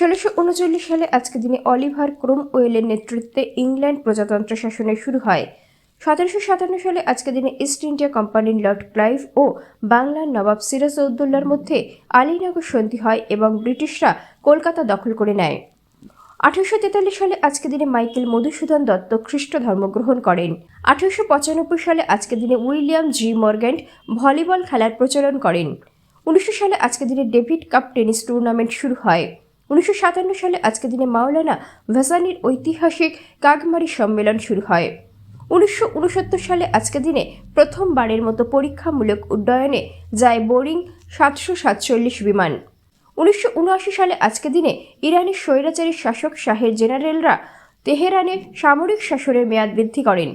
ষোলোশো উনচল্লিশ সালে আজকে দিনে অলিভার ক্রোম ওয়েলের নেতৃত্বে ইংল্যান্ড প্রজাতন্ত্র শাসনের শুরু হয়। সতেরোশো সাতান্ন সালে আজকে দিনে ইস্ট ইন্ডিয়া কোম্পানির লর্ড ক্লাইভ ও বাংলার নবাব সিরাজ সিরাজউদ্দৌলার মধ্যে আলীনগর সন্ধি হয় এবং ব্রিটিশরা কলকাতা দখল করে নেয়। আঠারোশো তেতাল্লিশ সালে আজকে দিনে মাইকেল মধুসূদন দত্ত খ্রিস্ট ধর্মগ্রহণ করেন। আঠারোশো পঁচানব্বই সালে আজকে দিনে উইলিয়াম জি মর্গ্যান্ট ভলিবল খেলার প্রচলন করেন। উনিশশো সালে আজকে দিনে ডেভিড কাপ টেনিস টুর্নামেন্ট শুরু হয়। উনিশশো সাতান্ন সালে আজকে দিনে মাওলানা ভাসানির ঐতিহাসিক কাগমারি সম্মেলন শুরু হয়। উনিশশো উনসত্তর সালে আজকে দিনে প্রথমবারের মতো পরীক্ষামূলক উড্ডয়নে যায় বোরিং সাতশো সাতচল্লিশ বিমান। উনিশশো উনআশি সালে আজকে দিনে ইরানের স্বৈরাচারী শাসক শাহের জেনারেলরা তেহরানে সামরিক শাসনের মেয়াদ বৃদ্ধি করেন।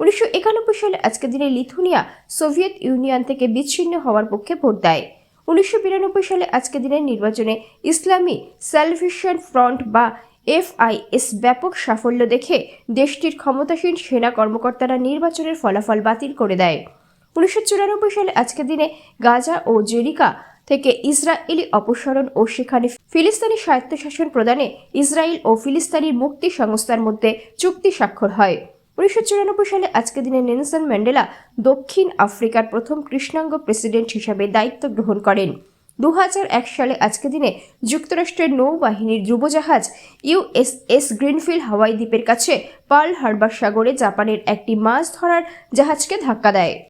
উনিশশো একানব্বই সালে আজকে দিনে লিথুনিয়া সোভিয়েত ইউনিয়ন থেকে বিচ্ছিন্ন হওয়ার পক্ষে ভোট দেয়। উনিশশো বিরানব্বই সালে আজকে দিনের নির্বাচনে ইসলামী স্যালভেশন ফ্রন্ট বা এফআইএস ব্যাপক সাফল্য দেখে দেশটির ক্ষমতাসীন সেনা কর্মকর্তারা নির্বাচনের ফলাফল বাতিল করে দেয়। উনিশশো চুরানব্বই সালে আজকে দিনে গাজা ও জেরিকা থেকে ইসরায়েলি অপসারণ ও সেখানে ফিলিস্তিনি স্বায়ত্তশাসন প্রদানে ইসরায়েল ও ফিলিস্তিনির মুক্তি সংস্থার মধ্যে চুক্তি স্বাক্ষর হয়। উনিশশো চুরানব্বই সালে আজকে দিনে নেলসন ম্যান্ডেলা দক্ষিণ আফ্রিকার প্রথম কৃষ্ণাঙ্গ প্রেসিডেন্ট হিসাবে দায়িত্ব গ্রহণ করেন। দু এক সালে আজকে দিনে যুক্তরাষ্ট্রের নৌবাহিনীর যুবজাহাজ ইউএসএস গ্রিনফিল্ড হাওয়াই দ্বীপের কাছে পার্ল হারবার সাগরে জাপানের একটি মাছ ধরার জাহাজকে ধাক্কা দেয়।